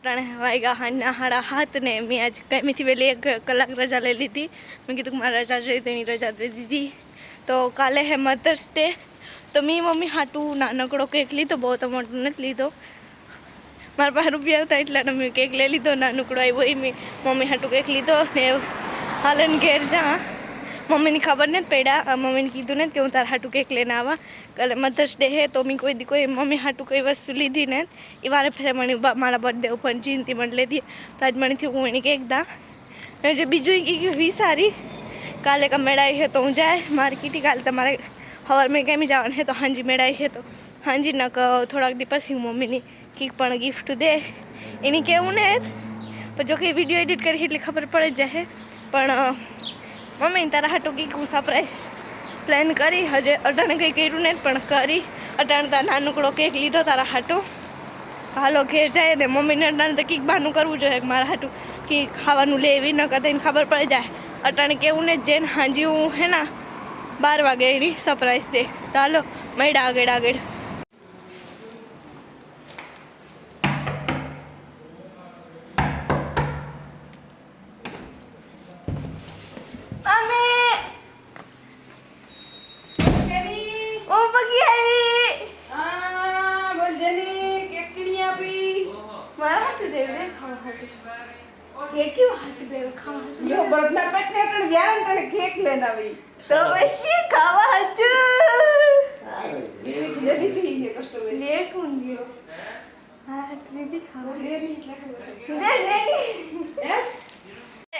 અટાણે વાગ્યા હાંજના હાડા હાથ ને મેં આજ કાંઈથી વહેલી એક કલાક રજા લઈ લીધી. મેં કીધું કે મારે રજા જોઈએ, તેની રજા દઈ દીધી. તો કાલે હે મધર્સ ડે. તો મેં મમ્મી હાટું નાનકડો કેક લીધો, બહુ તો મોટો નથી લીધો. મારા પાસે રૂપિયા હતા એટલા મેં કેક લઈ લીધો નાનકડો આવ્યો, એ મેં મમ્મી હાટું કેક લીધો, ને હાલન ઘેર જા. મમ્મીની ખબર નથી પડ્યા. મમ્મીને કીધું ને કે હું તારા હાટું કેક લઈને આવા. કાલે મધર્સ ડે હે, તો મેં કોઈ દી કોઈ મમ્મી હાટું કોઈ વસ્તુ લીધી ને એ વારે ફેરે મને મારા બર્થડે ઉપર ચિંતી મને લીધી તો આજ મને થયું હું એને કેક દા. મેં જે બીજું કે વિસારી. કાલે કા મેળાઈ હે તો હું જાય. માર્કેટી કાલે તમારે હવાર મેં કેમ જવાનું હે તો હાંજી મેળાઈ હે તો. હાંજી ન થોડાક દી પછી હું મમ્મીની કીક પણ ગિફ્ટ દે. એની કેવું ને પણ જો કે વીડિયો એડિટ કરી એટલે ખબર પડે જ જાય પણ મમ્મી, તારા હાટું કંઈક હું સરપ્રાઈઝ પ્લાન કરી. હજે અટાણે કંઈ કર્યું ને પણ કરી. અટાણે તાર નાનકડો કેક લીધો તારા હાટું. હાલો, ઘેર જાય ને મમ્મીને અટાણે તો કીક બહારનું કરવું જોઈએ મારા હાટું કે ખાવાનું લે એવી ન એને ખબર પડી જાય. અટાણે કેવું ને જેને હાંજી હું, હે ના, બાર વાગે એની સરપ્રાઈઝ દે. તો હાલો, મેડા આગળ આગળ. ઓ પગી આવી આ બોલ જેની કેકડી આપી. મારા હાટું દેવ દે ખાવા એ કેવું હાટું દેવ ખાવા? જો બરતના પેટ ને તને વ્યાન તને કેક લઈને આવી. તો પછી ખાવા હાટું? લે દીધી છે કસ્ટમર લે કોણ ગયો? હા? હાટું દીધી ખાવા લે ની એટલે લે લે. હે?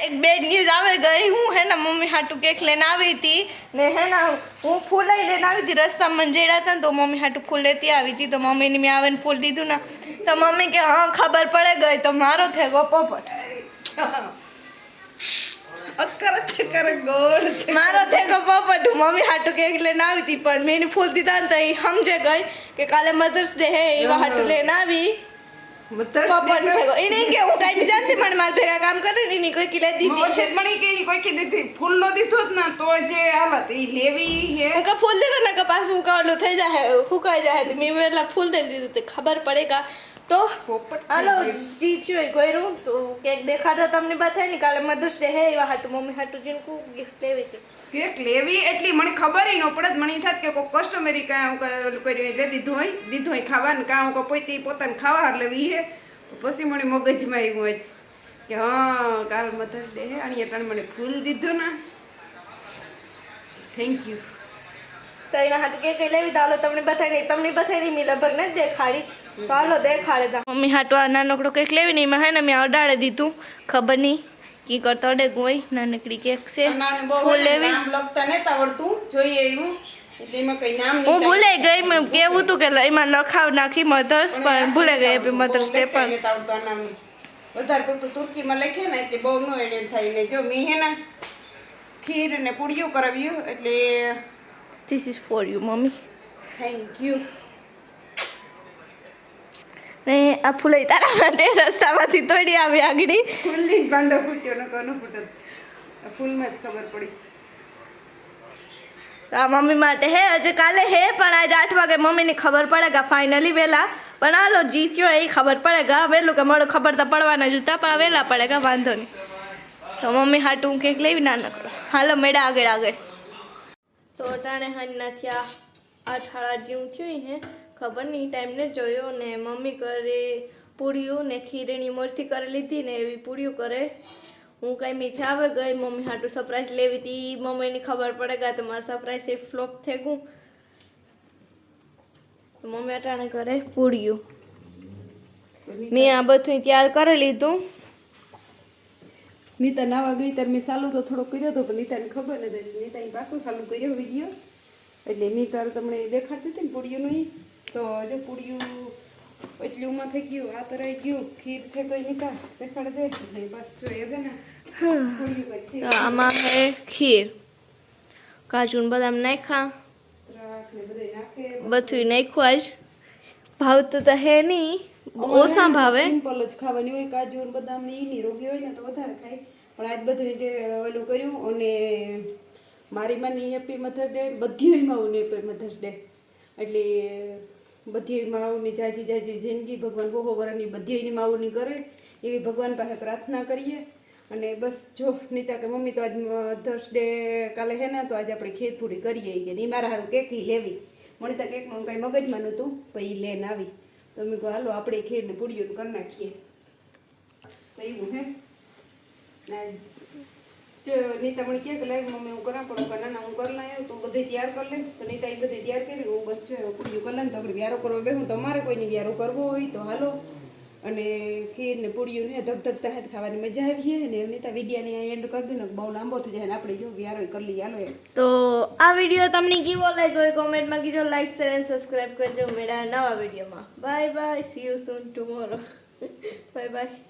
એક બેડ ન્યૂઝ આવે ગઈ. હું હે ને મમ્મી હાટું કેક લઈને આવી હતી. ને હે ને હું ફૂલાઈ લઈને આવી હતી. રસ્તામાં જઈડા હતા ને તો મમ્મી હાટું ફૂલ લેતી આવી હતી. તો મમ્મીને મેં આવીને ફૂલ દીધું ને. તો મમ્મી કે હા ખબર પડે ગઈ. તો મારો પોપટ. છે કરે ગોળ મારો થેકો પોપટ. હું મમ્મી હાટું કેક લઈને આવી હતી. પણ મેં ફૂલ દીધા ને તો એ સમજે ગઈ કે કાલે મધર્સ ડે હે એવા હાટું લઈને આવી. પોપટ એને કે હું કાંઈ માર ભેગા કામ કરે ને એની કોઈ કિલે દીધી. મણી કે કોઈ દીધી. ફૂલ નો દીધો જ ના તો જે હાલત ઈ લેવી હે. મેં ફૂલ દીધું ને કે પાછું ઉકાળેલું થઈ જાય સુકાઈ જાય તો મેં પેલા ફૂલ દઈ દીધું તે ખબર પડેગા તો? હાલો જી થયું એ કોયરું તો કેક દેખાડો તમને બતાય ને કાલે મધર્સ ડે હે એવા હાટુ મમ્મી હાટુ જીનકું ગિફ્ટ લેવી હતી કેક લેવી? એટલી મને ખબર ન પડત મને થાત કે કોઈ કસ્ટમરી કાં હું કર્યું એટલે દીધું હોય દીધું હોય ખાવાનું કાં હું પોતે પોતાને ખાવા હાર લેવી હે પછી મને મગજમાં આવ્યું જ કે હા કાલ મધર્સ ડે હે અને એટલે મને ફૂલ દીધું ને. થેન્ક યુ તો એના હાટું કેક લેવી તો તમને બતાવી નહીં તમને બતાવી નહીં મેં લગભગ નથી દેખાડી. તો હાલો દેખાડે તા. મમ્મી હાટું આ નાનકડું કેક લેવી નહીં એમાં હે ને મેં અડાડે દીધું. ખબર નહીં કી કરતો અડે ગોઈ નાનકડી કેક છે. ફૂલ લેવી. લગતા નહીં આવડતું જોઈએ એવું એટલે એમાં કઈ નામ હું ભૂલાઈ ગઈ મેં કેવું તું કે એમાં લખાવ નાખી મધર્સ પણ ભૂલાઈ ગઈ મધર્સ ડે પણ વધારે પડતું તુર્કીમાં લખે ને એટલે બહુ નો એડિટ થાય ને જો મેં હે ને ખીર ને પૂડિયું કરાવ્યું એટલે this is for you mummy thank you ને આ ફૂલાઈ તારા માટે રસ્તામાંથી તોડી આવી આગળ. ફૂલની ભાંડો ફૂટ્યો ને કોનો ફૂટત? આ ફૂલમાં જ ખબર પડી. તો આ મમ્મી માટે હે હજુ કાલે હે પણ આજે આઠ વાગે મમ્મીને ખબર પડે કે ફાઇનલી વહેલા પણ હાલો જીત્યો એ ખબર પડે કે વહેલું કે મળો ખબર તો પડવાના જ હતા પણ વહેલા પડે કે વાંધો નહીં. તો મમ્મી હાટું કેક લેવી નાનકડો હાલો મેળા આગળ આગળ. તો અટાણે હાંજના થયા. સાડા જેવું થયું હે. ખબર નહીં ટાઈમને જોયો ને મમ્મી કરે પૂરીઓ ને ખીરેની મરથી કરી લીધી ને એવી પૂરીઓ કરે. હું કાંઈ મીઠા આવે ગઈ, મમ્મી હાટું સરપ્રાઈઝ લેવી હતી મમ્મીની ખબર પડે કે તો મારું સરપ્રાઈઝ એ ફ્લોપ થઈ ગયું. મમ્મી અટાણે કરે પૂરીઓ. મેં આ બધું તૈયાર કરી લીધું. નીતા નાવા ગઈ ત્યારે મેં ચાલુ તો થોડો કર્યો હતો પણ નીતાને ખબર નથી એટલે એ પાછો ચાલુ કર્યો વીડિયો એટલે મેં તારે તમને દેખાડતી હતી ને પૂડિયુંનું ઈ. તો જો પૂડિયું એટલી ઉમાં થઈ ગયું આ તરાઈ ગયું ખીર થઈ ગઈ નીતા દેખાડ દે. બસ જો એ દે ને આમાં હે ખીર. કાજુ બદામ નાખ્યા. બધું નાખ્યું આજ. ભાવ તો હે નહીં. ઓછા ભાવે સિમ્પલ જ ખાવાની હોય કાજુ ને બદામ ને ઈ રોગી હોય ને તો વધારે ખાય. પણ આજ બધું એટલે ઓલું કર્યું અને મારી માની હેપી મધર ડે બધી એમાં હું હેપી મધર્સ ડે એટલે બધી માઓની જાજી જાજી જિંદગી ભગવાન બહુ વરની બધી માઓની કરે એવી ભગવાન પાસે પ્રાર્થના કરીએ. અને બસ જો નીતા કે મમ્મી તો આજ મધર્સ ડે કાલે હે ને તો આજે આપણે ખીરપૂરી કરીએ કે ની મારા હારું કેક લેવી. મને તો કેકનું કાંઈ મગજમાં નહોતું પછી લેન આવી. તો મેં કહું, હાલો, આપણે ખીર ને પૂડીઓ કરી નાખીએ. એવું હે? ને, જો નીતા મને કે લાગે મમ્મી, હું કરા પડો ના ના, હું કરી લાય તું બધે તૈયાર કરી લે. તો નીતા એ બધે તૈયાર કરી, હું બસ જો, પૂડીઓ કરી લે તો આપણે વ્યારો કરવા બેહું. તમારે કોઈની વ્યારો કરવો હોય તો હાલો. અને ખીર ને પૂડીઓ ને ધક ધકતા હાથ ખાવાની મજા આવી છે ને નીતા વિડિયાને એન્ડ કરી દે ને બહુ લાંબો થઈ જાય ને આપણે જો વ્યારો કરી લઈએ. હાલો તો આ વીડિયો તમને કેવો લાગ્યો હોય કોમેન્ટમાં કીજો લાઈક શેર એન્ડ સબસ્ક્રાઈબ કરજો. મેળા નવા વિડીયોમાં. Bye bye see you soon tomorrow bye bye